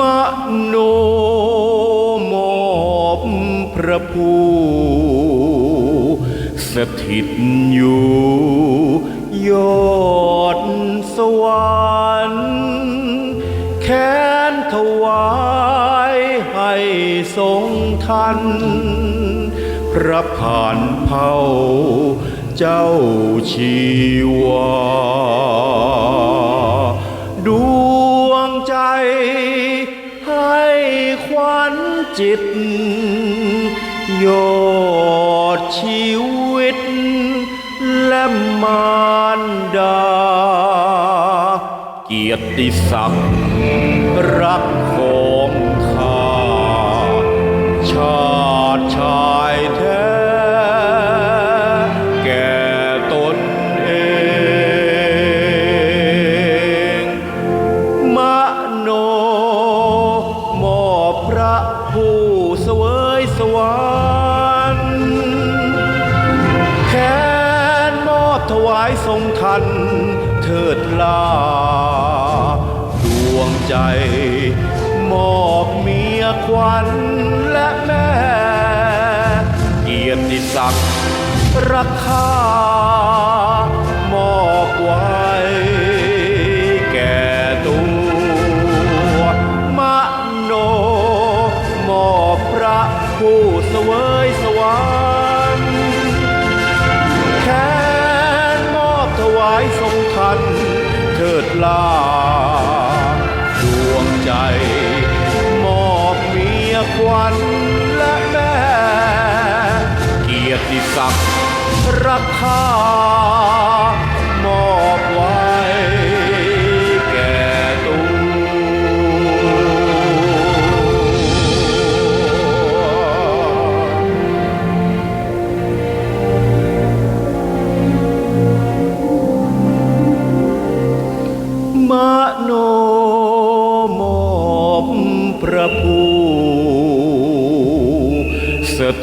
มโนมอบพระผู้สถิตอยู่ยอดสวรรค์แค้นถวายให้ทรงทัน พระผ่านเผาเจ้าชีวาดวงใจ จิต ยอดชีวิต และมารดา เกียรติศักดิ์รักของข้าชา ผู้เสวยสวรรค์แค้นมอบถวายทรงทันเถิดลาดวงใจ มอบเมียขวัญและแม่ เกียรติศักดิ์ราคา ลา ดวงใจ มอบเมียควันและแม่ เกียรติศักดิ์ราคา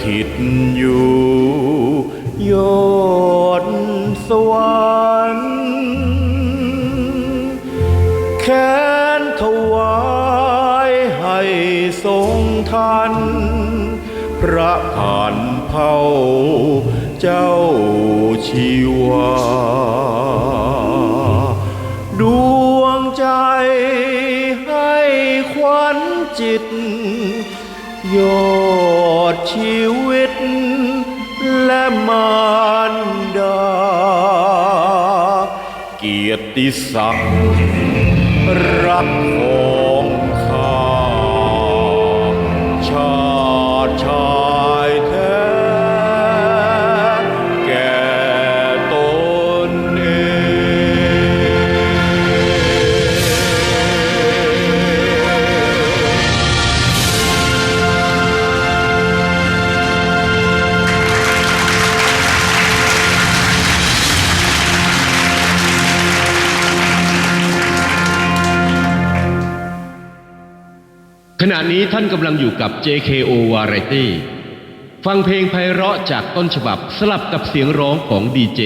ถิตอยู่ยอดสวรรค์แค้นถวายให้ทรงทัน พระผ่านเผาเจ้าชีวา ดวงใจให้ขวัญจิต ยอดชีวิต และมารดา เกียรติศักดิ์รัก ณะนี้ท่านกำลังอยู่กับ JKO Variety ฟังเพลงไพเราะจากต้นฉบับสลับกับเสียงร้องของดีเจ